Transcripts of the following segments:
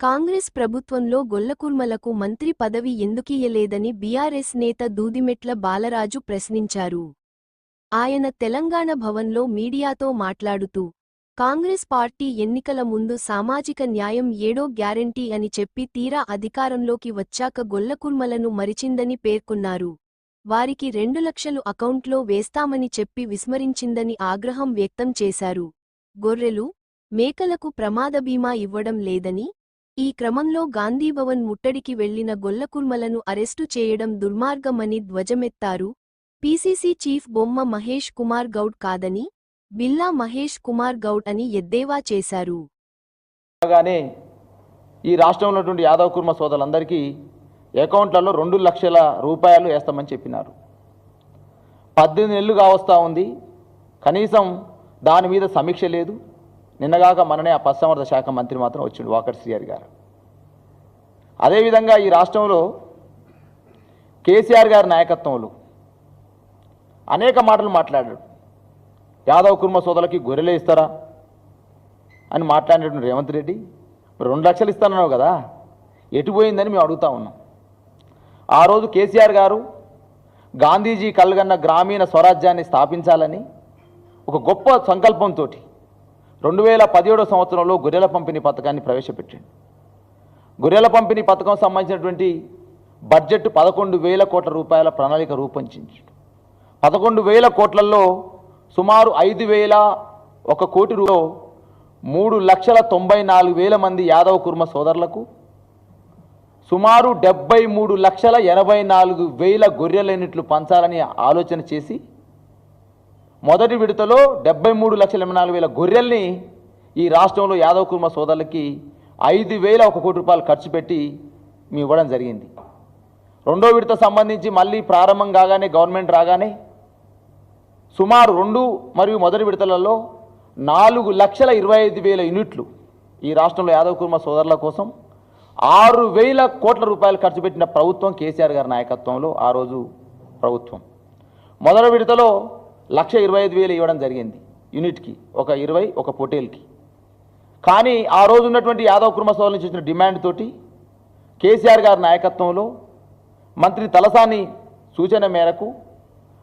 కాంగ్రెస్ ప్రభుత్వంలో గొల్లకుర్మలకు మంత్రి పదవి ఎందుకియ్యలేదని బీఆర్ఎస్ నేత దూదిమెట్ల బాలరాజు ప్రశ్నించారు. ఆయన తెలంగాణ భవన్లో మీడియాతో మాట్లాడుతూ కాంగ్రెస్ పార్టీ ఎన్నికల ముందు సామాజిక న్యాయం ఏడో గ్యారంటీ అని చెప్పి తీరా అధికారంలోకి వచ్చాక గొల్లకుర్మలను మరిచిందని పేర్కొన్నారు. వారికి రెండు లక్షలు అకౌంట్లో వేస్తామని చెప్పి విస్మరించిందని ఆగ్రహం వ్యక్తం చేశారు. గొర్రెలు మేకలకు ప్రమాద బీమా ఇవ్వడం లేదని ఈ క్రమంలో గాంధీభవన్ ముట్టడికి వెళ్ళిన గొల్లకుర్మలను అరెస్టు చేయడం దుర్మార్గమని ధ్వజమెత్తారు పీసీసీ చీఫ్ బొమ్మ మహేష్ కుమార్ గౌడ్ కాదని బిల్లా మహేష్ కుమార్ గౌడ్ అని ఎద్దేవా చేశారు. కాగానే ఈ రాష్ట్రంలో ఉన్నటువంటి యాదవ్ కుర్మ సోదరులందరికీ అకౌంట్లలో రెండు లక్షల రూపాయలు వేస్తామని చెప్పినారు. పద్దెనిమిది నెలలు కావస్తా ఉంది. కనీసం దాని మీద సమీక్ష లేదు. నిన్నగాక మననే ఆ పశ్చిమవర్ధ శాఖ మంత్రి మాత్రం వచ్చిండు వాకర్ శ్రీఆర్ గారు. అదేవిధంగా ఈ రాష్ట్రంలో కేసీఆర్ గారి నాయకత్వంలో అనేక మాటలు మాట్లాడాడు. యాదవ్ కుర్మ సోదరులకి గొర్రెలే ఇస్తారా? అని మాట్లాడినటువంటి రేవంత్ రెడ్డి రెండు లక్షలు ఇస్తానన్నావు కదా ఎటు పోయిందని మేము అడుగుతా ఉన్నాం. ఆ రోజు కేసీఆర్ గారు గాంధీజీ కలగన్న గ్రామీణ స్వరాజ్యాన్ని స్థాపించాలని ఒక గొప్ప సంకల్పంతో రెండు వేల పదిహేడో సంవత్సరంలో గొర్రెల పంపిణీ పథకాన్ని ప్రవేశపెట్టాడు గొర్రెల పంపిణీ పథకం సంబంధించినటువంటి బడ్జెట్ పదకొండు వేల కోట్ల రూపాయల ప్రణాళిక రూపొందించాడు పదకొండు వేల కోట్లలో సుమారు ఐదు వేల ఒక కోటి రూ మూడు లక్షల తొంభై నాలుగు వేల మంది యాదవ కుర్మ సోదరులకు సుమారు డెబ్బై మూడు లక్షల ఎనభై నాలుగు వేల గొర్రెలన్నిట్లు పంచాలని ఆలోచన చేసి మొదటి విడతలో డెబ్బై మూడు లక్షల ఎనభై నాలుగు వేల గొర్రెల్ని ఈ రాష్ట్రంలో యాదవ కుర్మ సోదరులకి ఐదు వేల ఒక కోటి రూపాయలు ఖర్చు పెట్టి మీ ఇవ్వడం జరిగింది. రెండో విడత సంబంధించి మళ్ళీ ప్రారంభం కాగానే గవర్నమెంట్ రాగానే సుమారు రెండు మరియు మొదటి విడతలలో నాలుగు లక్షల ఇరవై ఐదు వేల యూనిట్లు ఈ రాష్ట్రంలో యాదవ కుర్మ సోదరుల కోసం ఆరు వేల కోట్ల రూపాయలు ఖర్చు పెట్టిన ప్రభుత్వం కేసీఆర్ గారి నాయకత్వంలో ఆ రోజు ప్రభుత్వం. మొదటి విడతలో లక్ష ఇరవై ఐదు వేలు ఇవ్వడం జరిగింది యూనిట్కి ఒక ఇరవై ఒక పొటేల్కి. కానీ ఆ రోజు ఉన్నటువంటి యాదవ్ కుర్మ సోదరుల నుంచి వచ్చిన డిమాండ్ తోటి కేసీఆర్ గారి నాయకత్వంలో మంత్రి తలసాని సూచన మేరకు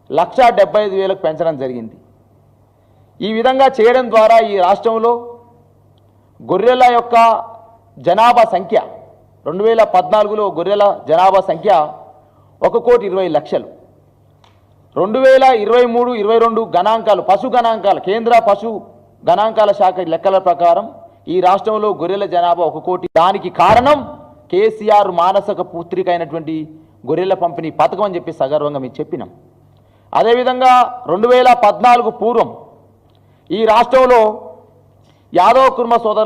లక్ష డెబ్బై ఐదు వేలకు పెంచడం జరిగింది. ఈ విధంగా చేయడం ద్వారా ఈ రాష్ట్రంలో గొర్రెల యొక్క జనాభా సంఖ్య రెండు వేల పద్నాలుగులో గొర్రెల జనాభా సంఖ్య ఒక కోటి ఇరవై లక్షలు. రెండు వేల ఇరవై మూడు ఇరవై రెండు గణాంకాలు పశు గణాంకాలు కేంద్ర పశు గణాంకాల శాఖ లెక్కల ప్రకారం ఈ రాష్ట్రంలో గొర్రెల జనాభా ఒక కోటి. దానికి కారణం కేసీఆర్ మానసిక పుత్రిక అయినటువంటి గొర్రెల పంపిణీ పథకం అని చెప్పి సగర్వంగా మేము చెప్పినాం. అదేవిధంగా రెండు వేల పద్నాలుగు పూర్వం ఈ రాష్ట్రంలో యాదవ కుర్మ సోదరుల